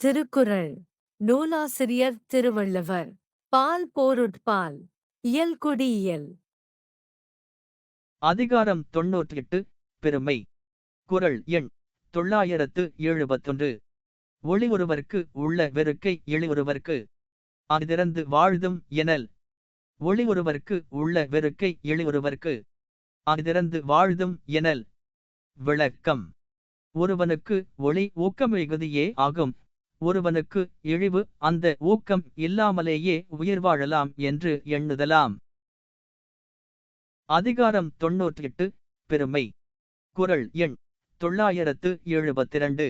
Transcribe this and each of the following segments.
திருக்குறள். நூலாசிரியர் திருவள்ளுவர். பால் போருட்பால். இயல்குடியியல் அதிகாரம் தொன்னூற்றெட்டு பெருமை. குறள் எண் தொள்ளாயிரத்து எழுபத்தொன்று. ஒளி ஒருவர்க்கு உள்ள வெறுக்கை எளி ஒருவர்க்கு அதிறந்து வாழ்தும் எனல். ஒளி ஒருவர்க்கு உள்ள வெறுக்கை எளி ஒருவர்க்கு அதிறந்து வாழ்தும் எனல். விளக்கம். ஒருவனுக்கு ஒளி ஊக்கமிகுதியே ஆகும். ஒருவனுக்கு இழிவு அந்த ஊக்கம் இல்லாமலேயே உயிர் வாழலாம் என்று எண்ணுதலாம். அதிகாரம் தொன்னூற்றெட்டு பெருமை. குறள் எண் தொள்ளாயிரத்து எழுபத்திரண்டு.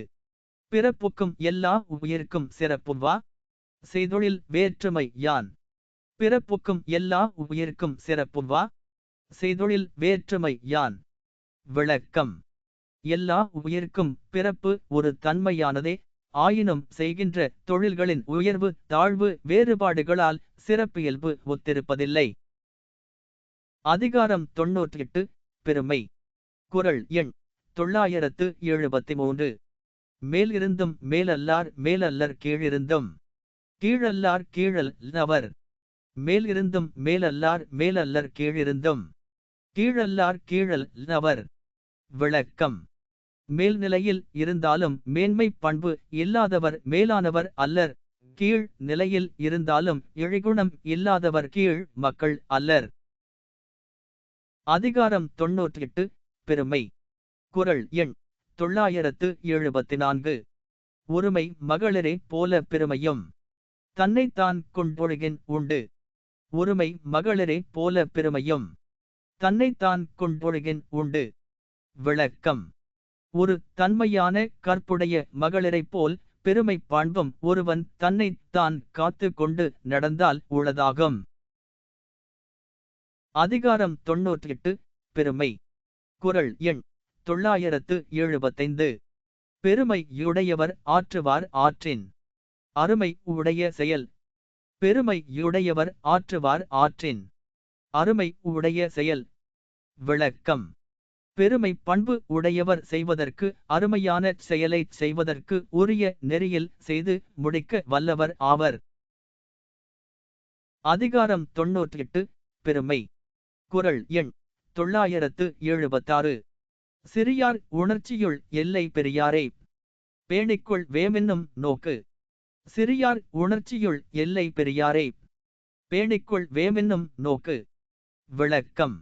பிறப்புக்கும் எல்லா உயிர்க்கும் சிறப்புவா செய்தொழில் வேற்றுமை யான். பிறப்புக்கும் எல்லா உயிர்க்கும் சிறப்புவா செய்தொழில் வேற்றுமை யான். விளக்கம். எல்லா உயிர்க்கும் பிறப்பு ஒரு தன்மையானதே. ஆயினும் செய்கின்ற தொழில்களின் உயர்வு தாழ்வு வேறுபாடுகளால் சிறப்பியல்பு ஒத்திருப்பதில்லை. அதிகாரம் தொன்னூற்றெட்டு பெருமை. குறள் எண் தொள்ளாயிரத்து எழுபத்தி மூன்று மேலிருந்தும் மேலல்லார் மேலல்லர் கீழிருந்தும். கீழல்லார் கீழல் நவர் மேலிருந்தும் மேலல்லார் மேலல்லர் கீழிருந்தும். கீழல்லார் கீழல் நவர் விளக்கம். மேல்நிலையில் இருந்தாலும் மேன்மை பண்பு இல்லாதவர் மேலானவர் அல்லர். கீழ் நிலையில் இருந்தாலும் இழிகுணம் இல்லாதவர் கீழ் மக்கள் அல்லர். அதிகாரம் தொன்னூற்றெட்டு பெருமை. குரல் எண் தொள்ளாயிரத்து எழுபத்தி நான்கு ஒருமை மகளிரே போல பெருமையும். தன்னைத்தான் கொண்டொழுகின் உண்டு. ஒருமை மகளிரே போல பெருமையும். தன்னைத்தான் கொண்டொழுகின் உண்டு. விளக்கம். ஒரு தன்மையான கற்புடைய மகளிரைப் போல் பெருமை பாண்பும் ஒருவன் தன்னைத் தான் காத்து கொண்டு நடந்தால் உள்ளதாகும். அதிகாரம் தொன்னூற்றெட்டு பெருமை. குறள் எண் தொள்ளாயிரத்து எழுபத்தைந்து. பெருமை யுடையவர் ஆற்றுவார் ஆற்றின். அருமை உடைய செயல். பெருமை யுடையவர் ஆற்றுவார் ஆற்றின். அருமை உடைய செயல். விளக்கம். பெருமை பண்பு உடையவர் செய்வதற்கு அருமையான செயலைச் செய்வதற்கு உரிய நெறியில் செய்து முடிக்க வல்லவர் ஆவர். அதிகாரம் தொன்னூற்றெட்டு பெருமை. குறள் எண் தொள்ளாயிரத்து எழுபத்தாறு. சிறியார் உணர்ச்சியுள் எல்லை பெரியாரே. பேணிக்குள் வேமென்னும் நோக்கு. சிறியார் உணர்ச்சியுள் எல்லை பெரியாரே. பேணிக்குள் வேமென்னும் நோக்கு. விளக்கம்.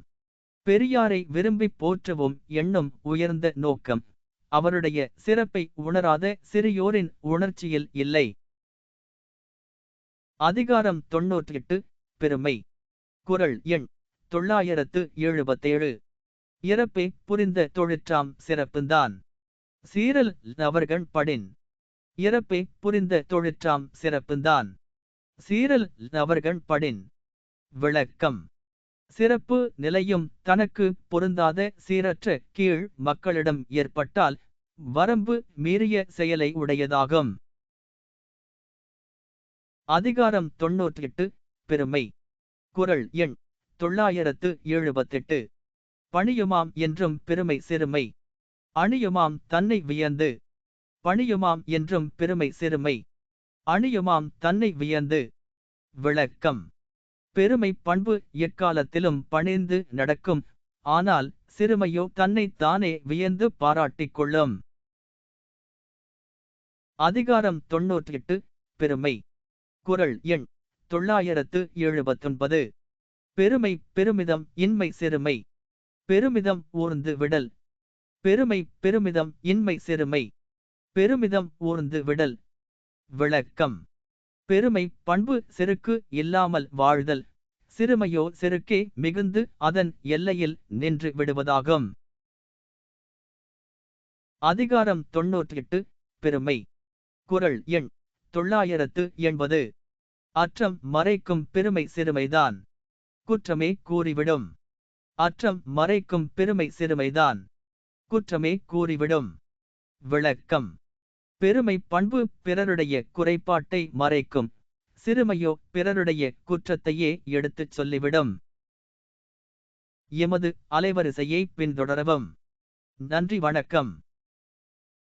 பெரியாரை விரும்பிப் போற்றவும் எண்ணும் உயர்ந்த நோக்கம். அவருடைய சிறப்பை உணராத சிறியோரின் உணர்ச்சியில் இல்லை. அதிகாரம் தொன்னூற்றெட்டு பெருமை. குறள் எண் தொள்ளாயிரத்து எழுபத்தேழு. இறப்பை புரிந்த தொழிற்றாம் சிறப்புந்தான். சீரல் நவர்கள் படின். இறப்பை புரிந்த தொழிற்றாம் சிறப்புந்தான். சீரல் நவர்கள் படின். விளக்கம். சிறப்பு நிலையும் தனக்கு பொருந்தாத சீரற்ற கீழ் மக்களிடம் ஏற்பட்டால் வரம்பு மீறிய செயலை உடையதாகும். அதிகாரம் தொன்னூற்றெட்டு பெருமை. குறள் எண் தொள்ளாயிரத்து எழுபத்தெட்டு. பணியுமாம் என்றும் பெருமை சிறுமை. அணியுமாம் தன்னை வியந்து. பணியுமாம் என்றும் பெருமை சிறுமை. அணியுமாம் தன்னை வியந்து. விளக்கம். பெருமை பண்பு எக்காலத்திலும் பணிந்து நடக்கும். ஆனால் சிறுமையோ தன்னை தானே வியந்து பாராட்டிக் கொள்ளும். அதிகாரம் தொன்னூற்றெட்டு பெருமை. குறள் எண் தொள்ளாயிரத்து எழுபத்தொன்பது. பெருமை பெருமிதம் இன்மை சிறுமை. பெருமிதம் ஊர்ந்து விடல். பெருமை பெருமிதம் இன்மை சிறுமை. பெருமிதம் ஊர்ந்து விடல். விளக்கம். பெருமை பண்பு செருக்கு இல்லாமல் வாழ்தல். சிறுமையோ செருக்கே மிகுந்து அதன் எல்லையில் நின்று விடுவதாகும். அதிகாரம் தொன்னூற்றி பெருமை. குறள் எண் தொள்ளாயிரத்து எண்பது. அற்றம் மறைக்கும் பெருமை சிறுமைதான். குற்றமே கூறிவிடும். அற்றம் மறைக்கும் பெருமை சிறுமைதான். குற்றமே கூறிவிடும். விளக்கம். பெருமை பண்பு பிறருடைய குறைபாட்டை மறைக்கும். சிறுமையோ பிறருடைய குற்றத்தையே எடுத்துச் சொல்லிவிடும். எமது அலைவரிசையை பின்தொடரவும். நன்றி வணக்கம்.